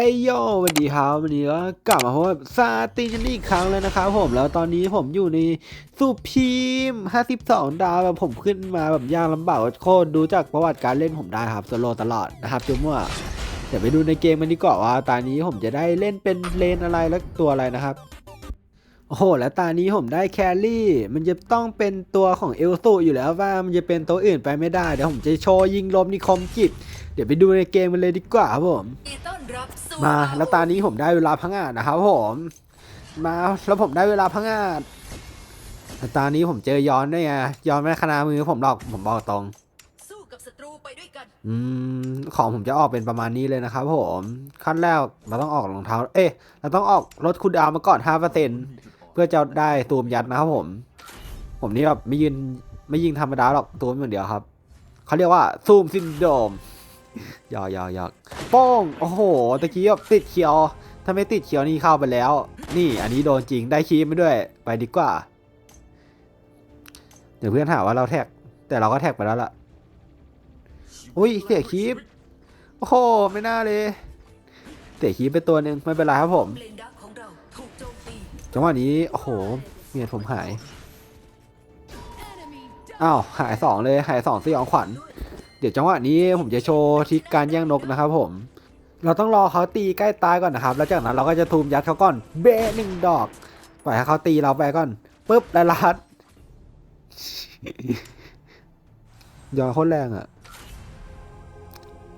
เอยโยสวัสดีครับวันนี้ก็กลับมาพบกับซาตินอีกครั้งเลยนะครับผมแล้วตอนนี้ผมอยู่ในสุพีม 52 ดาวแบบผมขึ้นมาแบบยากลำบากโคตรดูจากประวัติการเล่นผมได้ครับสโลตลอดนะครับจุ๊มั่วเดี๋ยวไปดูในเกมมันดีกว่าว่าตอนนี้ผมจะได้เล่นเป็นเลนอะไรและตัวอะไรนะครับ โอ้โห แล้วตานี้ผมได้แครี่ มันจะต้องเป็นตัวของเอลซูอยู่แล้วว่ามันจะเป็นตัวอื่นไปไม่ได้เดี๋ยวผมจะโชว์ยิงลมนิคมจิต ดี๋ยวไปดูในเกมกันเลยดีกว่าครับผมยินดีต้อนรับสู่มาแล้วตานี้ผมได้เวลาพังงาดนะครับผม มาแล้วผมได้เวลาพังงาดแล้วตานี้ผมเจอย้อนด้วยไงย้อนไม่ขนามือผมหรอกผมบอกตรงสู้กับศัตรูไปด้วยกันอืมของผมจะออกเป็นประมาณนี้เลยนะครับผมขั้นแรกเราต้องออกรองเท้า เอ๊ะเราต้องออกลดคูลดาวน์มาก่อน5%เพื่อจะได้ตูมยัดนะครับผม ผมนี่แบบไม่ยืนไม่ยิงธรรมดาหรอกตูมอย่างเดียวครับเขาเรียกว่าซูมซินโดม หยอกหยอกหยอกป้องโอ้โหตะกี้แบบติดเขียว ถ้าไม่ติดเขียวนี่เข้าไปแล้ว นี่อันนี้โดนจริงได้คีมไปด้วยไปดีกว่า เดี๋ยวเพื่อนหาว่าเราแท็ก แต่เราก็แท็กไปแล้วล่ะอุ้ยเสียคีปโอ้โหไม่น่าเลยเสียคีปไปตัวหนึ่งไม่เป็นไรครับผมจังหวะนี้โอ้โหเมียผมหายอ้าวหายสองเลยหายสองสยองขวัญ เดี๋ยวจังหวะนี้ผมจะโชว์ทิกการแย่งนกนะครับผม เราต้องรอเขาตีใกล้ตายก่อนนะครับ แล้วจากนั้นเราก็จะทูมยัดเขาก่อน เบะหนึ่งดอก ปล่อยให้เขาตีเราไปก่อนปุ๊บแล้วลัดยอนโคตรแรงอะ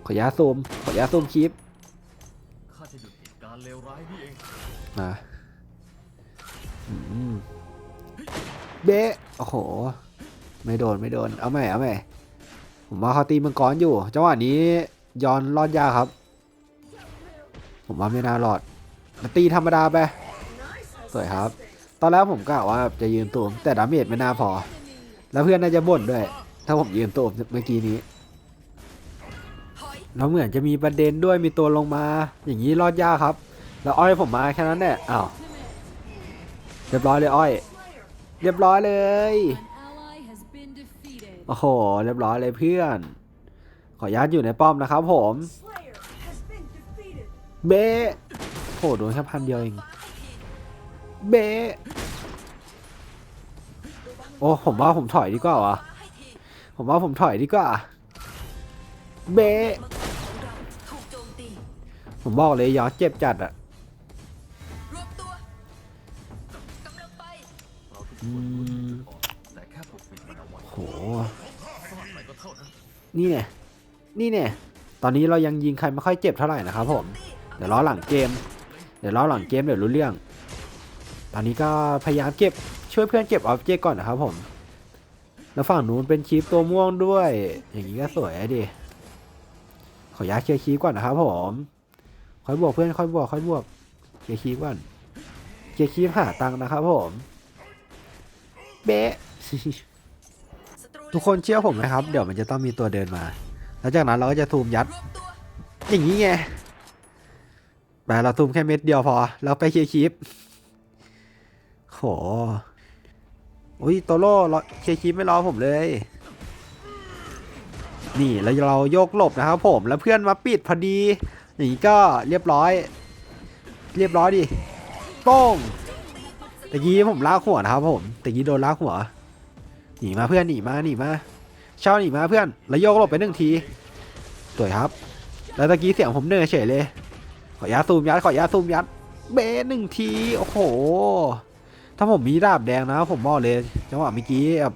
ขออนุญาซูม ขออนุญาซูมคลิปข้าจะหยุดเหตุการณ์เลวร้ายนี่เองมาเบะโอ้โห ไม่โดน ไม่โดน เอาใหม่ เอาใหม่ ผมว่าเขาตีมังกรอยู่จังหวะนี้ย้อนรอดยากครับ ผมว่าไม่น่ารอดตีธรรมดาไปสวยครับ ตอนแรกผมกะว่าจะยืนตูมแต่ดาเมจไม่น่าพอ แล้วเพื่อนน่าจะบ่นด้วย ถ้าผมยืนตูมเมื่อกี้นี้แล้วเหมือนจะมีประเด็นด้วยมีตัวลงมา อย่างนี้รอดยากครับ แล้วอ้อยผมมาแค่นั้นแหละอ้าวเรียบร้อยเลยอ้อย เรียบร้อยเลย โอ้โห เรียบร้อยเลยเพื่อน ขออนุญาตอยู่ในป้อมนะครับผมเบะโหโดนแค่พันเดียวเองเบะโอ้ผมว่าผมถอยดีกว่าวะผมว่าผมถอยดีกว่าเบะผมบอกเลยยอดเจ็บจัดอะรวมตัวกำลังไปเราทุกคอืนรู้มโห สมัครไปก็เท่า นี่เนี่ยนี่เนี่ยตอนนี้เรายังยิงใครไม่ค่อยเจ็บเท่าไหร่นะครับผม เดี๋ยวรอหลังเกม เดี๋ยวรอหลังเกมเดี๋ยวรู้เรื่อง ตอนนี้ก็พยายามเก็บช่วยเพื่อนเก็บออบเจกต์ก่อนนะครับผม แล้วฝั่งนู้นเป็นคีปตัวม่วงด้วย อย่างนี้ก็สวยดิ ขออนุญาเคลียร์คีปก่อนนะครับผม ค่อยบวกเพื่อนค่อยบวกค่อยบวก เคลียร์คีปก่อน เคลียร์คีปหาตังค์นะครับผม เบ๊ะ ทุกคนเชื่อผมไหมครับ เดี๋ยวมันจะต้องมีตัวเดินมา แล้วจากนั้นเราก็จะทูมยัด อย่างนี้ไงแต่เราซูมแค่เม็ดเดียวพอเราไปเคลียร์คลิปโหอุ้ยโตโร่รอเคลียร์คลิปไม่รอผมเลย นี่แล้วเราโยกหลบนะครับผมแล้วเพื่อนมาปิดพอดีอย่างนี้ก็เรียบร้อย เรียบร้อยดิโป้งตะกี้ผมลากหัวนะครับผมตะกี้โดนลากหัว หนีมาเพื่อนหนีมาหนีมาเช่าหนีมาเพื่อน แล้วโยกหลบไปหนึ่งทีสวยครับ แล้วตะกี้เสียงผมเนอเฉยเลย ขออนุญาซูมยัดขออนุญาซูมยัดเบสหนึ่งทีโอ้โห ถ้าผมมีดาบแดงนะ ผมบอกเลยจังหวะเมื่อกี้แบบ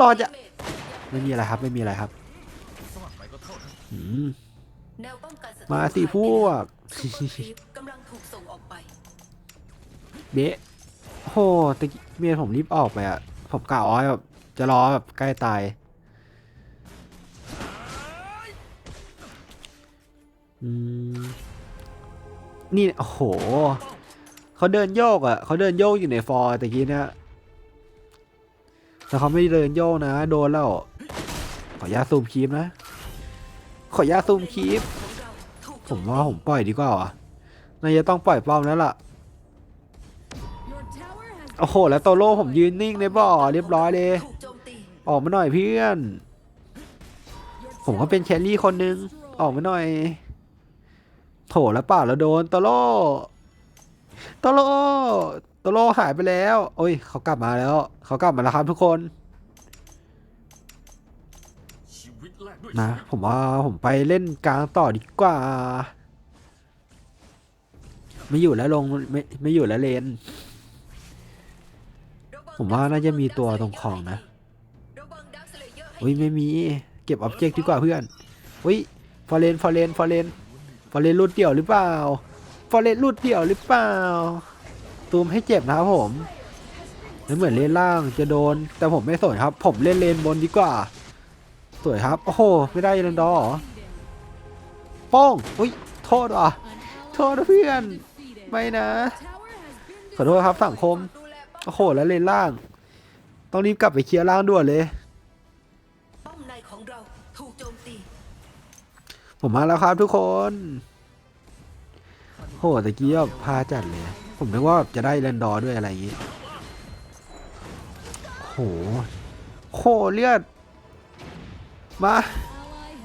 รอจะไม่มีอะไรครับ ไม่มีอะไรครับมานั้นอืมแนวป้องกันศัตรูมาสิพวกซูเปอร์ครีปกำลังถูกส่งออกไปเบะโอ้โหตะกี้เมียผมรีบออกไปอะ ผมกะอ้อยแบบจะรอแบบใกล้ตาย อืม นี่ โอ้โห เขาเดินโยกอะเขาเดินโยกอยู่ในฟอร์ตะกี้เนี่ยแต่เขาไม่ได้เดินโยกนะ โดนแล้ว ขออนุญาซูมคลิปนะ ขออนุญาซูมคลิปผมว่าผมปล่อยดีกว่าวะน่าจะต้องปล่อยป้อมแล้วล่ะ โอ้โห แล้วโตโร่ผมยืนนิ่งในบ่อเรียบร้อยเลย ออกมาหน่อยเพื่อน ผมก็เป็นแครี่คนนึง ออกมาหน่อย โถแล้วเปล่าแล้วโดนโตโร่โตโร่โตโร่หายไปแล้ว โอ้ย เขากลับมาแล้ว เขากลับมาแล้วครับทุกคน นะ ผมว่าผมไปเล่นกลางต่อดีกว่า ไม่อยู่แล้วลงไม่ไม่อยู่แล้วเลน ผมว่าน่าจะมีตัวตรงคลองนะอุ้ยไม่มี เก็บออบเจกต์ดีกว่าเพื่อนอุ้ยฟอเรนฟอเรนฟอเรนฟอเรนรูดเดี่ยวหรือเปล่าฟอเรนรูดเดี่ยวหรือเปล่า ตูมให้เจ็บนะครับผมแล้วเหมือนเลนล่างจะโดน แต่ผมไม่สนครับ ผมเล่นเลนบนดีกว่า สวยครับ โอ้โห ไม่ได้ยันดอร์เหรอป้งอุ้ยโทษว่ะโทษเพื่อน ไม่นะ ขอโทษครับสังคม โอ้โหแล้วเลนล่าง ต้องรีบกลับไปเคลียร์ล่างด่วนเลยป้อมในของเราถูกโจมตีผมมาแล้วครับทุกคน โหตะกี้แบบพาจัดเลย ผมนึกว่าจะได้แรนดอร์ด้วยอะไรอย่างงี้ โหโหเลือด มา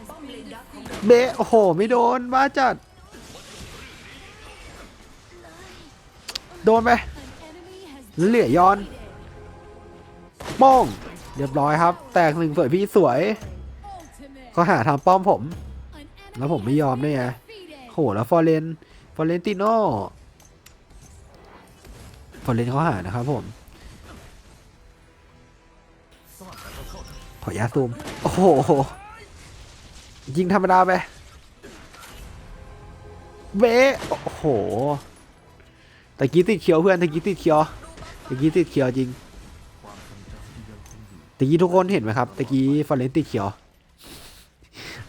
ป้อมเลนดักของเราเบะโอ้โห ไม่โดนบ้าจัด โดนไป An enemy has เหลือย้อนโป้งเรียบร้อยครับ แตกหนึ่งสวยพี่สวยเขาหาทำป้อมผม แล้วผมไม่ยอมด้วยไงโหแล้วฟอร์เรนฟอร์เรนติโน่ฟอร์เรนเขาหานะครับผมขออนุญาซูม โอ้โห ยิงธรรมดาไป เบะโอ้โหตะกี้ติดเขียวเพื่อนตะกี้ติดเขียว ตะกี้ติดเขียวจริงตะกี้ทุกคนเห็นไหมครับตะกี้ฟอร์เรนติดเขียว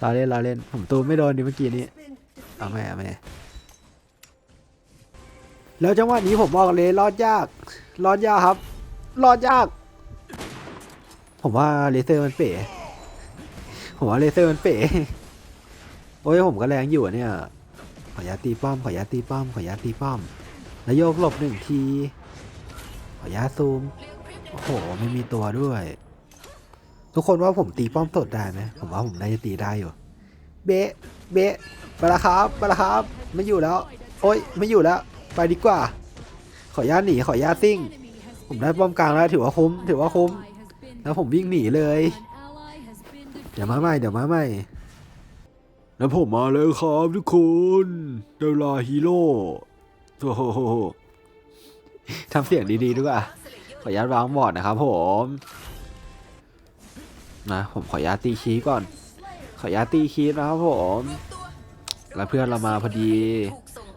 เราเล่นเราเล่นผมตูไม่โดนดิเมื่อกี้นี้เอาไม่เอาไม่แล้วจังหวะนี้ผมบอกเลยรอดยากรอดยากครับรอดยาก ผมว่าเลเซอร์มันเป๋ผมว่าเลเซอร์มันเป๋โอ้ยผมก็แรงอยู่เนี่ยขออนุญาตีป้อมขออนุญาตีป้อมขออนุญาตีป้อมแล้วโยกหลบหนึ่งที ออนุญาตซูม โอ้โห ไม่มีตัวด้วย ทุกคนว่าผมตีป้อมสดได้ไหม ผมว่าผมน่าจะตีได้อยู่ เบะ เบะไปล้วครับไปล้วครับไม่อยู่แล้ว โอ้ย ไม่อยู่แล้ว ไปดีกว่า ขออนุญาตหนี ขออนุญาตซิ่ง ผมได้ป้อมกลางแล้วถือว่าคุ้ม ถือว่าคุ้ม แล้วผมวิ่งหนีเลย เดี๋ยวมาใหม่ เดี๋ยวมาใหม่แล้วผมมาเลยครับทุกคนเดลาฮีโร่โอ้โห ทำเสียงดีๆด้วยอะขออนุญาตวางบอร์ดนะครับผมนะผมขออนุญาตตีคีก่อน ขออนุญาตตีคีนะครับผม แล้วเพื่อนเรามาพอดี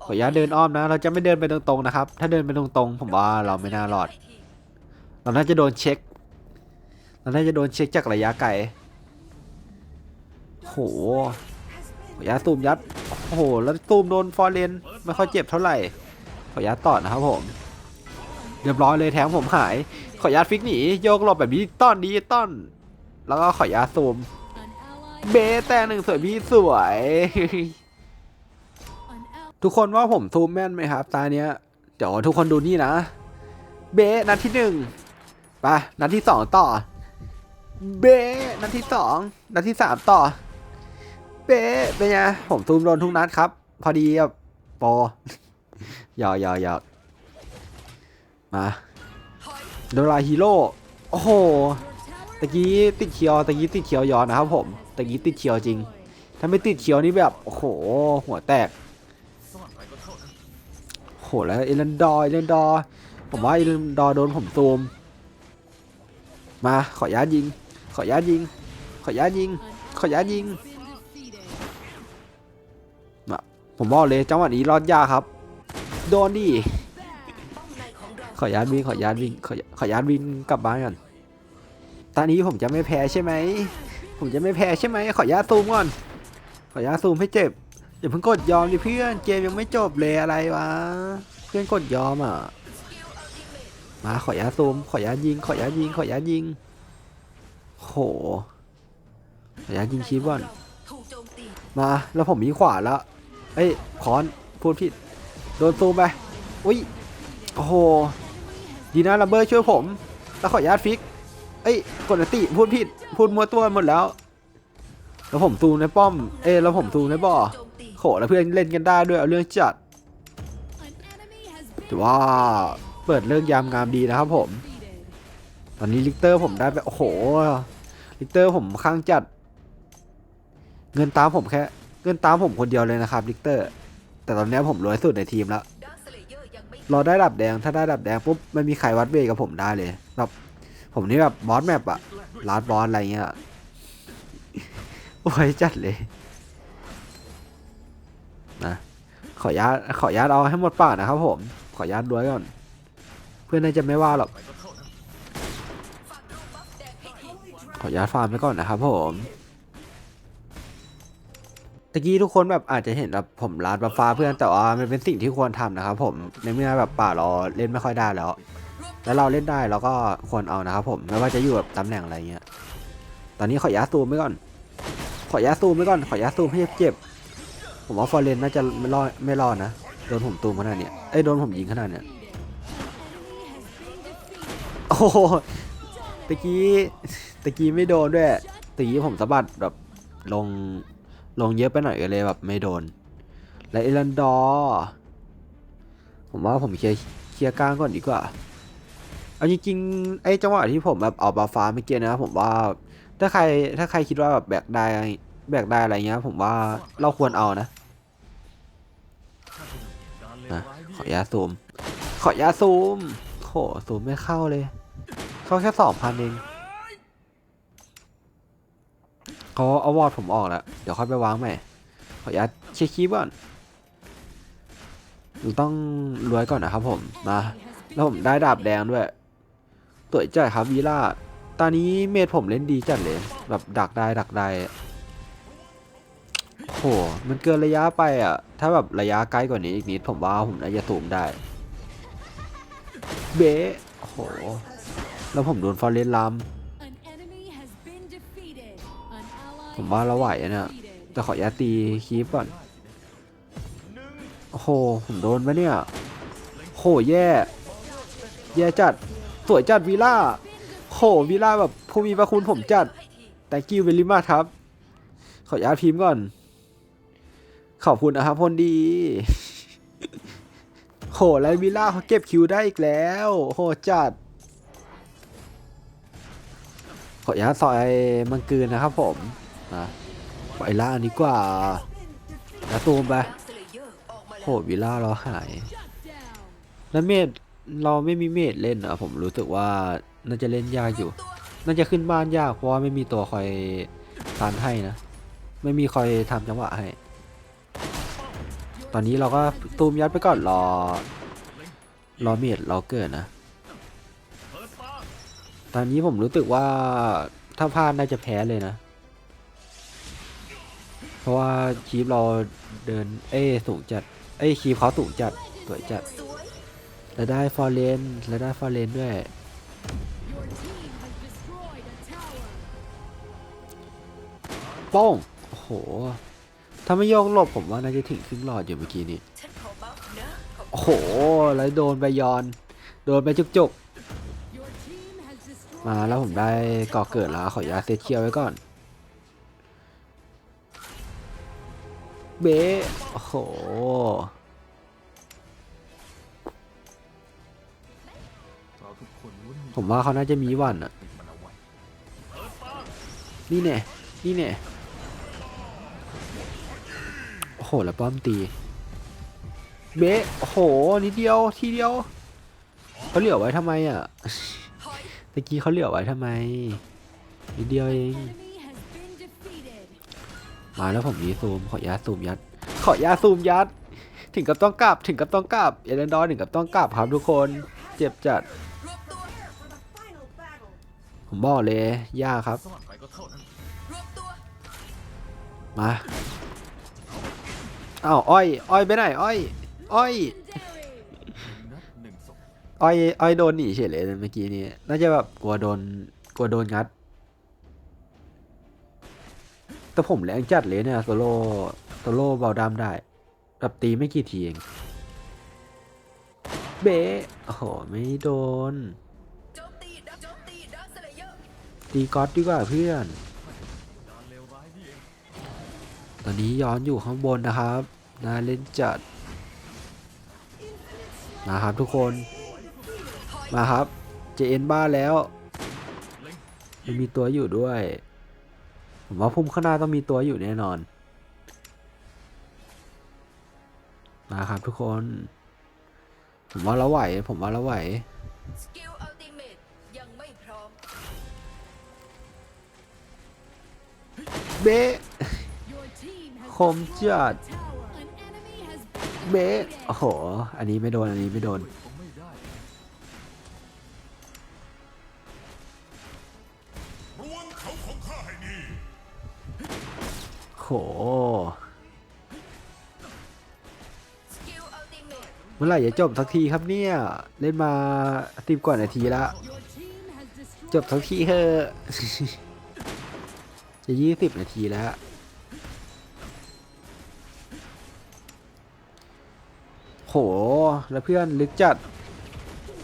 ขออนุญาตเดินอ้อมนะ เราจะไม่เดินไปตรงๆนะครับ ถ้าเดินไปตรงๆ ผมว่าเราไม่น่ารอด เราน่าจะโดนเช็ค เราน่าจะโดนเช็คจากระยะไกลโหขออนุญาตตูมยัด โอ้โห แล้วตูมโดนฟอร์เรนไม่ค่อยเจ็บเท่าไหร่ ขออนุญาตต่อนะครับผม เรียบร้อยเลยแถมผมหาย ขออนุญาตฟิกหนีโยกหลบแบบนี้ต้อนดีต้อน แล้วก็ขออนุญาตซูม เบแต่หนึ่งสวยพี่สวย ทุกคนว่าผมซูมแม่นไหมครับ ตาเนี้ย เดี๋ยวทุกคนดูนี่นะ เบนัดที่หนึ่งไปนัดที่สองต่อ เบนัดที่สองนัดที่สามต่อ เบเป็นไงผมซูมโดนทุกนัดครับ พอดีแบบโปรหยอกหยอกหยอก มาโดราฮีโร่โอ้โหตะกี้ติดเขียวตะกี้ติดเขียวย้อนนะครับผมตะกี้ติดเขียวจริง ถ้าไม่ติดเขียวนี่แบบโอ้โหหัวแตกโทษนะโหแล้วเอเลนดอร์เอเลนดอร์ผมว่าเอเลนดอร์โดนผมซูมมาขออนุญายิง ขออนุญายิง ขออนุญายิง ขออนุญายิง been defeated. ผมบอกเลยจังหวะนี้รอดยากครับ โดนดิ ของเราขออนุญาตวิ่งขออนุญาตวิ่งขอขออนุญาตวิ่งกลับบ้านก่อนตอนนี้ผมจะไม่แพ้ใช่ไหมผมจะไม่แพ้ใช่ไหมขออนุญาตซูมก่อนขออนุญาตซูมให้เจ็บอย่าเพิ่งกดยอมดิเพื่อนเกมยังไม่จบเลยอะไรวะเพื่อนกดยอมอะมาขออนุญาตซูมขออนุญาตยิงขออนุญาตยิงขออนุญาตยิงโหขออนุญาตยิงคีบก่อนมตีมาแล้วผมมีขวาแล้วเอ้ยคอนพูดผิดโดนซูมไปอุ้ยโอ้โห ดีนะลัมเบอร์ช่วยผม แล้วขออนุญาตฟิก เอ้ยกดอันติพูดผิด พูดมัวตัวหมดแล้ว แล้วผมซูในป้อม เอ้แล้วผมซูในบ่อโจมตีโหแล้วเพื่อนเล่นกันได้ด้วยเอาเรื่องจัด An enemy has been ถือว่าเปิดเรื่องยามงามดีนะครับผม ตอนนี้ลิกเตอร์ผมได้ไป โอ้โห ลิกเตอร์ผมข้างจัด เงินตามผมแค่ เงินตามผมคนเดียวเลยนะครับลิกเตอร์ แต่ตอนนี้ผมรวยสุดในทีมแล้ว อร์ยังไม่รอได้ดับแดง ถ้าได้ดับแดงปุ๊บไม่มีใครวัดเวทกับผมได้เลยแบบผมนี่แบบบอสแมปอะลาดบอสอะไรเงี้ยโอ้ยจัดเลยนะขออนุญาตขออนุญาตเอาให้หมดปากนะครับผมขออนุญาตด้วยก่อน เพื่อนน่าจะไม่ว่าหรอกขออนุญาตฟาร์มไปก่อนนะครับผม ตะกี้ทุกคนแบบอาจจะเห็นแบบผมลาดบัฟฟ้าเพื่อนแต่ว่ามันเป็นสิ่งที่ควรทำนะครับผมในเมื่อแบบป่าเราเล่นไม่ค่อยได้แล้ว แล้วเราเล่นได้เราก็ควรเอานะครับผมไม่ว่าจะอยู่แบบตำแหน่งอะไรเงี้ยตอนนี้ขออนุญาซูมไว้ก่อน ขออนุญาซูมไว้ก่อนขออนุญาซูมให้เจ็บๆผมว่าฟอร์เรนน่าจะไม่รอดไม่รอดนะโดนผมตูมขนาดเนี้ยเอ้ยโดนผมยิงขนาดเนี้ยโอ้โหตะกี้ตะกี้ไม่โดนด้วยตะกี้ผมสะบัดแบบลง ลงเยอะไปหน่อยก็เลยแบบไม่โดน และเอรันดอร์ผมว่าผมเคลียร์เคลียร์กลางก่อนดีกว่าเอาจริงๆไอ้จังหวะที่ผมแบบเอาบาฟ้าเมื่อกี้นะผมว่าถ้าใครถ้าใครคิดว่าแบบแบกได้แบกได้อะไรเงี้ย ผมว่าเราควรเอานะนะขออนุญาซูม ขออนุญาซูมโหซูมไม่เข้าเลย เข้าแค่สองพันเอง เขาเอาวอดผมออกแล้ว เดี๋ยวค่อยไปวางใหม่ขออนุญาตเช็คคีย์ก่อนต้องรวยก่อนนะครับผมมาแล้วผมได้ดาบแดงด้วยสวยจัดครับวีล่าตอนนี้เมดผมเล่นดีจัดเลย แบบดักได้ดักได้โหมันเกินระยะไปอะ ถ้าแบบระยะใกล้กว่านี้อีกนิดผมว่าผมน่าจะสูมได้ เบ้โห แล้วผมโดนฟอร์เรนล An enemy ผมว่าเราไหวอะแต่ขออนุญาตีคีฟก่อน โอ้โห ผมโดนปะเนี่ยโหแย่ แย่จัด สวยจัดวีล่าโหวีล่าแบบผู้มีพระคุณผมจัด แต่กิ้วเวลิมาครับ ขออนุญาตพิมพ์ก่อน ขอบคุณนะครับพลดีโหแล้ววิลล่าเขาเก็บคิวได้อีกแล้วโหจัด ขออนุญาตซอยมังกรนะครับผม นะไปล่าดีกว่าแล้วตูมไปโหวิล่าเราหาย แล้วเมดเราไม่มีเมดเล่นอะผมรู้สึกว่าน่าจะเล่นยากอยู่ น่าจะขึ้นบ้านยากเพราะว่าไม่มีตัวคอยทานให้นะ ไม่มีคอยทำจังหวะให้ ตอนนี้เราก็ตูมยัดไปก่อนรอ รอเมดเราเกิดนะ ตอนนี้ผมรู้สึกว่าถ้าพลาดน่าจะแพ้เลยนะ เพราะว่าคีฟเราเดินเอ้สูงจัด เอ้คีฟเขาสูงจัดสวยจัดแล้วได้ฟอร์เรนแล้วได้ฟอร์เรนด้วยป้องโอ้โห ถ้าไม่โยกหลบผมว่าน่าจะถึงครึ่งหลอดอยู่เมื่อกี้นี้โอ้โห แล้วโดนไปยอน โดนไปจุกจุกมาแล้วผมได้ก่อเกิดแล้วขออนุญาตเซตเชียร์ไว้ก่อน เบะโอ้โห ผมว่าเขาน่าจะมีวันอะปิดมันเอาไว้นี่แน่นี่แน่โอ้โห แล้วป้อมตี เบโอ้โห นิดเดียว ทีเดียว เขาเหลือไว้ทำไมอะตะกี้เขาเหลือไว้ทำไม นิดเดียวเอง มาแล้วผมมีซูมขออนุญาซูมยัด ขออนุญาซูมยัด ถึงกับต้องกลับถึงกับต้องกลับเอเลนดอร์ถึงกับต้องกลับครับทุกคน เจ็บจัด ผมบอกเลยยากครับสลับไปก็เท่านั้นรวบตัวมาอ้าวอ้อย อ้อยไปไหนอ้อย อ้อยอ้อยอ้อยโดนหนีเฉยเลยเมื่อกี้นี้น่าจะแบบกลัวโดนกลัวโดนงัด แต่ผมแรงจัดเลยเนี่ยโซโล่โซโล่เบาดำได้แบบตีไม่กี่ทีเอง เบะโอ้โห ไม่โดน ตีก๊อตดีกว่าเพื่อน ตอนนี้ย้อนอยู่ข้างบนนะครับน่าเล่นจัด นะครับทุกคน มาครับ เจเอ็นบ้าแล้วมันมีตัวอยู่ด้วย ผมว่าพุ่มข้างหน้าต้องมีตัวอยู่แน่นอนมาครับทุกคน ผมว่าเราไหว ผมว่าเราไหว สกิลอัลติเมตยังไม่พร้อม เบ๊ะ Your team has คมจัด destroyed a tower. An enemy has been เบ๊ะ defeated. โอ้โห อันนี้ไม่โดน อันนี้ไม่โดน เมตเมื่อไหร่จะจบสักทีครับเนี่ย เล่นมาสิบกว่านนาทีละจบสักทีเถอะจะยี่สิบนาทีแล้วโห แล้วเพื่อนลึกจัด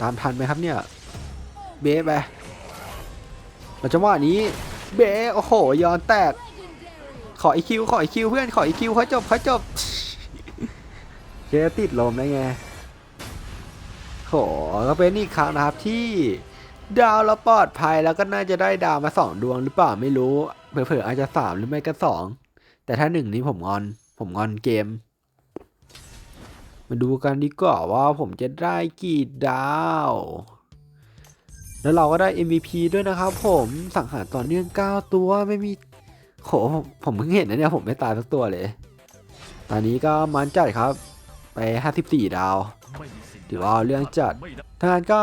ตามทันไหมครับเนี่ย เบ๊ไปเราจังหวะนี้ เบ๊โอ้โหย้อนแตก ขออีคิวขออีคิวเพื่อนขออีคิวเขาจบเขาจบเจติดลมได้ไงโหก็เป็นอีกครั้งนะครับที่ดาวเราปลอดภัยแล้วก็น่าจะได้ดาวมาสองดวงหรือเปล่าไม่รู้เผลอๆอาจจะสามหรือไม่ก็สองแต่ถ้าหนึ่งนี้ผมงอน ผมงอนเกม มาดูกันดีกว่าว่าผมจะได้กี่ดาว แล้วเราก็ได้ MVP ด้วยนะครับผมสังหารต่อเนื่อง 9 ตัวไม่มี โหผมผมเพิ่งเห็นนะเนี่ยผมไม่ตายสักตัวเลย ตอนนี้ก็มันจัดครับ ไป 54 ดาวไม่มีสิ่งถือว่าเรื่องจัดท่างานก็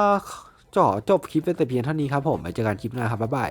จ่อจบคลิปไปแต่เพียงเท่านี้ครับผม ไปเจอกันคลิปหน้าครับ บ๊ายบาย